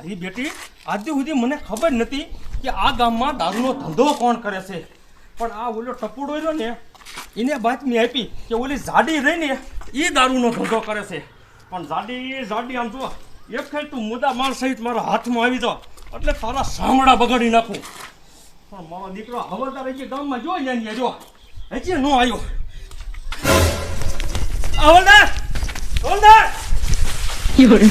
મારી બેટી આજ સુધી મને ખબર નથી કે આ ગામમાં દારૂનો ધંધો કોણ કરે છે. પણ આ ઓલો ટપુડો રહ્યો ને એને બાતમી આપી કે ઓલી જાડી રહીને એ દારૂનો ધંધો કરે છે. પણ જાડી જાડી આમ જો એક ખાઈ તું મુદ્દા માર સહિત મારા હાથમાં આવી જાવ એટલે તારા સામડા બગાડી નાખું. પણ મારો દીકરો હવાદાર હજી ગામમાં જો ને જો હજી નો આવ્યો. હવલદાર હવલદાર! 有人，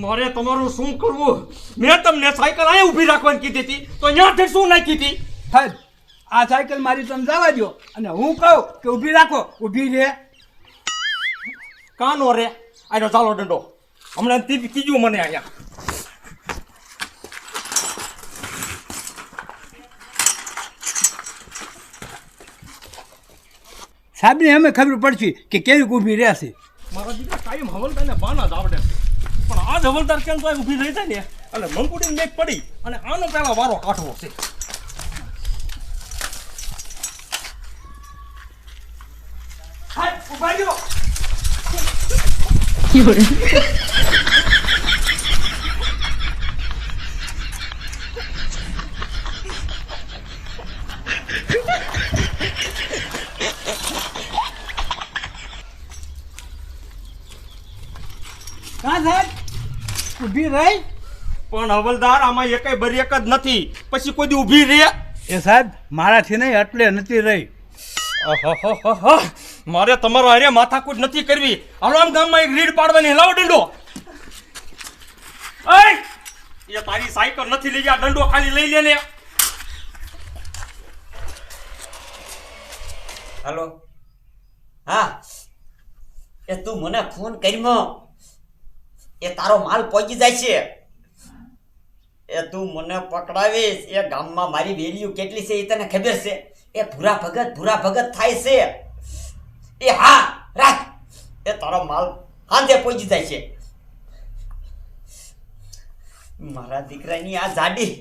મારે તમારું શું કરવું? મેં તમને સાયકલ અહીંયા ઊભી રાખવાની કીધી હતી, તો અહીંયાથી શું નાખી હતી? સાહેબ, આ સાયકલ મારી તમે જવા દો અને હું કહું કે ઊભી રાખો, ઊભી રે કાનો રે? આનો ચાલો દંડો હમણાં ત્રીજું મને અહીંયા સાહેબને અમે ખબર પડશે કે કેવી ઊભી રહેશે મારા દીકરા કાયમ હવલદારને બાના જ આવડે છે. પણ આ જ હવલદાર કેમ તો ઊભી રહી જાય ને? અને મંકુડીને મેક પડી અને આનો પેલા વારો કાઢવો છે. ઊભા રહ્યો. 有人，સાહેબ ઊભી રહી. પણ હવલદાર આમાં એકેય બરી એક જ નથી. પછી કોઈ દી ઊભી રહે? એ સાહેબ મારાથી નહીં એટલે નથી રહી. આહાહાહા. મારે તમારો હારે માથાકૂટ નથી કરવી. હાલો આમ ગામમાં એક રીડ પાડવાની. હલાવો ડંડો. એ તારી સાયકલ નથી લઈ જા દંડો ખાલી લઈ લે ને. હાલો. હા. એ તું મને ફોન કર્યો. એ તારો માલ પહોંચી જાય છે. એ તું મને પકડાવીશ. એ ગામમાં મારી વેલ્યુ કેટલી છે એ તને ખબર છે? એ ભૂરા ભગત ભૂરા ભગત થાય છે. એ હા, રાખ. એ તારો માલ હાથે પહોંચી જાય છે. મારા દીકરાની આ જાડી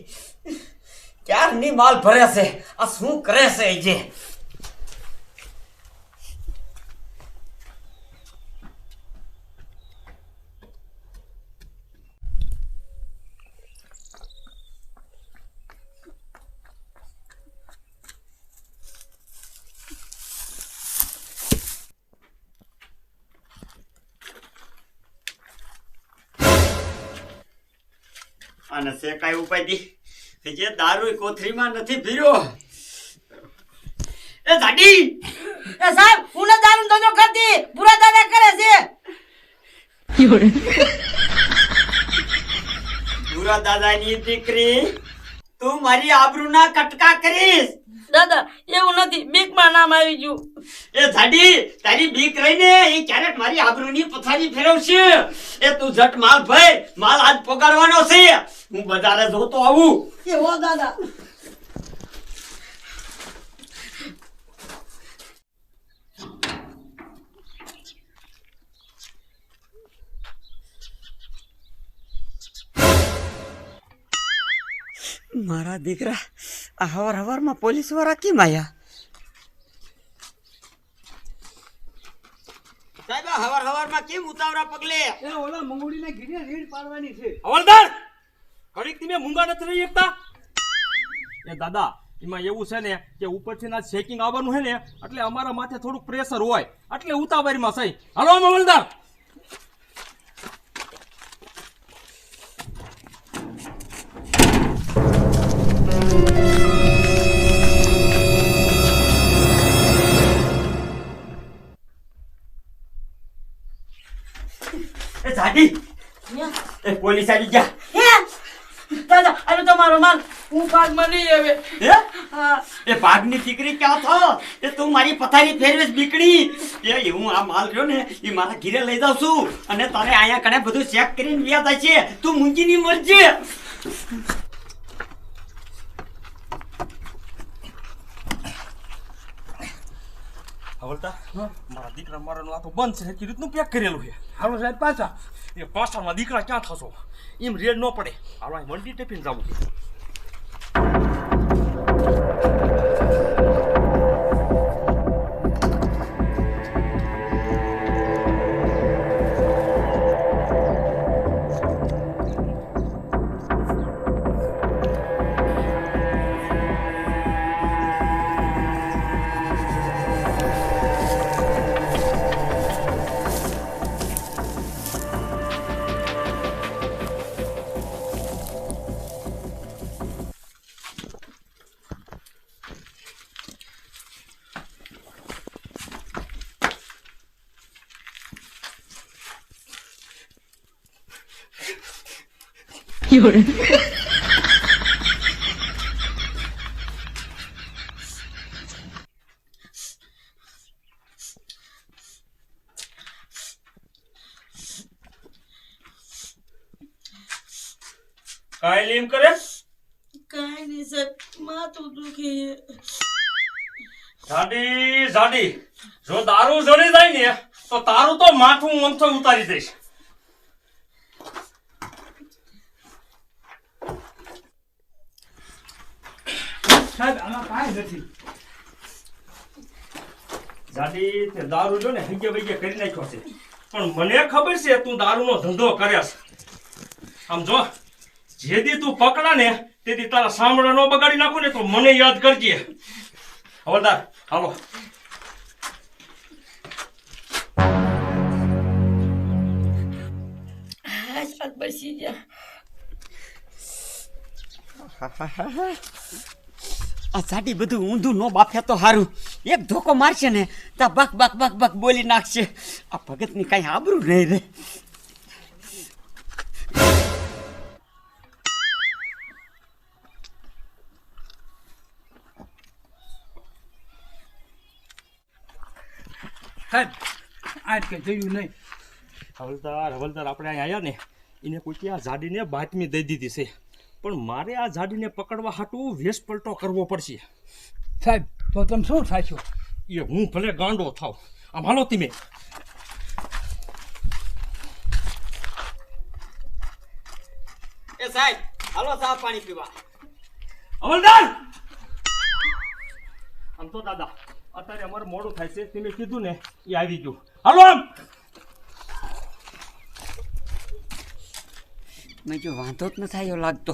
ક્યારની માલ ભરે છે? આ શું કરે છે જે? અને શેકાય ઉપાય જે દારૂ કોથરીમાં નથી ભીરો એ દાડી એ સાહેબ હું ના દારૂ ધંધો કરતી. પૂરા દાદા કરે છે. પૂરા દાદાની દીકરી તું મારી આબરૂના કટકા કરીશ. દાદા એવું નથી બીકમાં નામ આવી ગયું. એ જાડી તારી બીક રહીને એ ક્યારેક મારી આબરૂની પથારી ફેરવશે. એ તું જટ માલ ભાઈ માલ આજ પગારવાનો છે. હું બજારે જોતો આવું. એ હો દાદા. મારા દીકરા આ હવાર હવારમાં પોલીસવાળા કેમ આવ્યા સાહેબ હવાર હવારમાં કેમ ઉતાવળા પગલે? એ ઓલા મંગુડીને ઘીરે રીડ પાડવાની છે. હવલદાર! ઘડીક તમે મૂંગા નથી રહી શકતા? એ દાદા એમાં એવું છે ને કે ઉપરથી ના ચેકિંગ આવવાનું છે ને એટલે અમારા માથે થોડુંક પ્રેશર હોય. એટલે ઉતાવળમાં સહી. હલો હવલદાર! જાડી એ પોલીસ આવી ગયા હે દાદા અરે તમારો માલ હું ભાગમાં નહીં આવે હે એ ભાગની દીકરી ક્યાં થો એ તું મારી પથારી ફેરવેશ બીકડી એ હું આ માલ રહ્યો ને એ મારા ઘીરે લઈ જાઉં છું અને તારે અહીંયા કણે બધું ચેક કરીને વ્યાજ છે તું મૂંગીની મરજે હવલતા મારા દીકરા મારાનું આ તો બંધ છે કે રીતનું પેક કરેલું છે. હાલો સાહેબ પાછા. એ પાછળના દીકરા ક્યાં થશો? એમ રેડ ન પડે. હાલો મંડી ટિફિન જવું છે. 有人，કાંઈ એમ કરે કાંઈ નહીં સાહેબ માથું દુખે જાડી જાડી જો દારૂ જડી જાય ને તો તારું તો માથું મમથો ઉતારી દઈશ સાહેબ આમાં કાંઈ નથી. દાદી તે દારૂ જો ને હૈગે વૈગે કરી નાખ્યો છે. પણ મને ખબર છે તું દારૂનો ધંધો કરે છે. આમ જો જેદી તું પકડા ને તેથી તારા સાંભળા ન બગાડી નાખું ને તો મને યાદ કરજે. હવલદાર હાલો. હા સાહેબ બસી જા આ સાડી બધું ઊંધું નો બાફે તો સારું એક ધોકો મારશે ને તા બક બક બક બક બોલી નાખશે. આ ભગતની કાંઈ આબરૂ નહીં રે. આજ કે જોયું નહીં. હવલદાર હવલદાર આપણે અહીં આવ્યા ને એને કોઈ આ ઝાડીને બાતમી દઈ દીધી છે. પણ મારે આ જાડીને પકડવા હાટું વેશ પલટો કરવો પડશે. સાહેબ તો તમે શું થાશો એ હું ભલે ગાંડો થાવ આમ હાલો તમે. એ સાહેબ હાલો ચા પાણી પીવા. હવલદાર આમ તો દાદા અત્યારે અમારે મોડું થાય છે તમે કીધું ને એ આવી ગયું. હાલો આમ. મેં જો વાંધો જ ન થાય એવો લાગતો.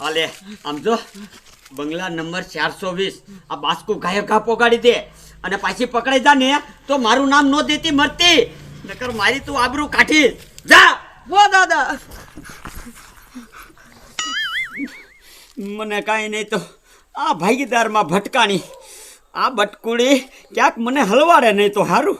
હાલે આમ જો બંગલા નંબર ચારસો વીસ. આ બાસ્કુ ગાયક ઘા પોગાડી દે અને પાછી પકડાઈ જા ને તો મારું નામ નો દેતી મરતી. નકર મારી તું આબરૂ કાઢી. જા. વો દાદા. મને કાંઈ નહીં તો આ ભાગીદારમાં ભટકાણી. આ બટકુડી ક્યાંક મને હલવાડે નહીં તો સારું